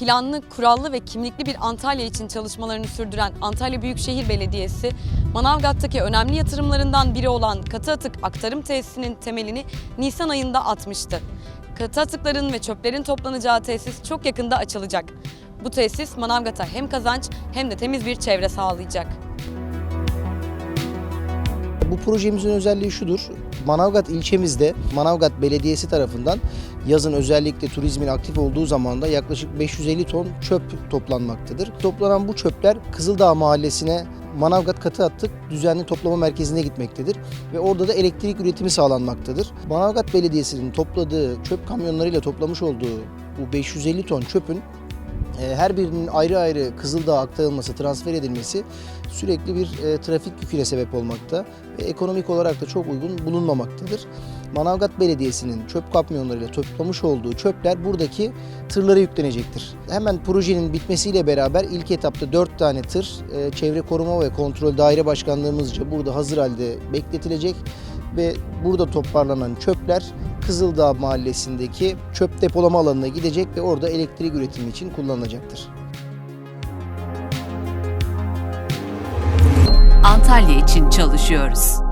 planlı, kurallı ve kimlikli bir Antalya için çalışmalarını sürdüren Antalya Büyükşehir Belediyesi, Manavgat'taki önemli yatırımlarından biri olan katı atık aktarım tesisinin temelini Nisan ayında atmıştı. Katı atıkların ve çöplerin toplanacağı tesis çok yakında açılacak. Bu tesis Manavgat'a hem kazanç hem de temiz bir çevre sağlayacak. Bu projemizin özelliği şudur. Manavgat ilçemizde Manavgat Belediyesi tarafından yazın özellikle turizmin aktif olduğu zamanda yaklaşık 550 ton çöp toplanmaktadır. Toplanan bu çöpler Kızıldağ Mahallesi'ne Manavgat Katı Attık düzenli toplama merkezine gitmektedir ve orada da elektrik üretimi sağlanmaktadır. Manavgat Belediyesi'nin topladığı çöp kamyonlarıyla toplamış olduğu bu 550 ton çöpün her birinin ayrı ayrı Kızıldağ'a aktarılması, transfer edilmesi sürekli bir e, trafik yüküne sebep olmakta ve ekonomik olarak da çok uygun bulunmamaktadır. Manavgat Belediyesi'nin çöp kamyonlarıyla toplamış olduğu çöpler buradaki tırlara yüklenecektir. Hemen projenin bitmesiyle beraber ilk etapta 4 tane tır e, Çevre Koruma ve Kontrol Daire Başkanlığımızca burada hazır halde bekletilecek ve burada toparlanan çöpler Kızıldağ Mahallesi'ndeki çöp depolama alanına gidecek ve orada elektrik üretimi için kullanılacaktır. Antalya için çalışıyoruz.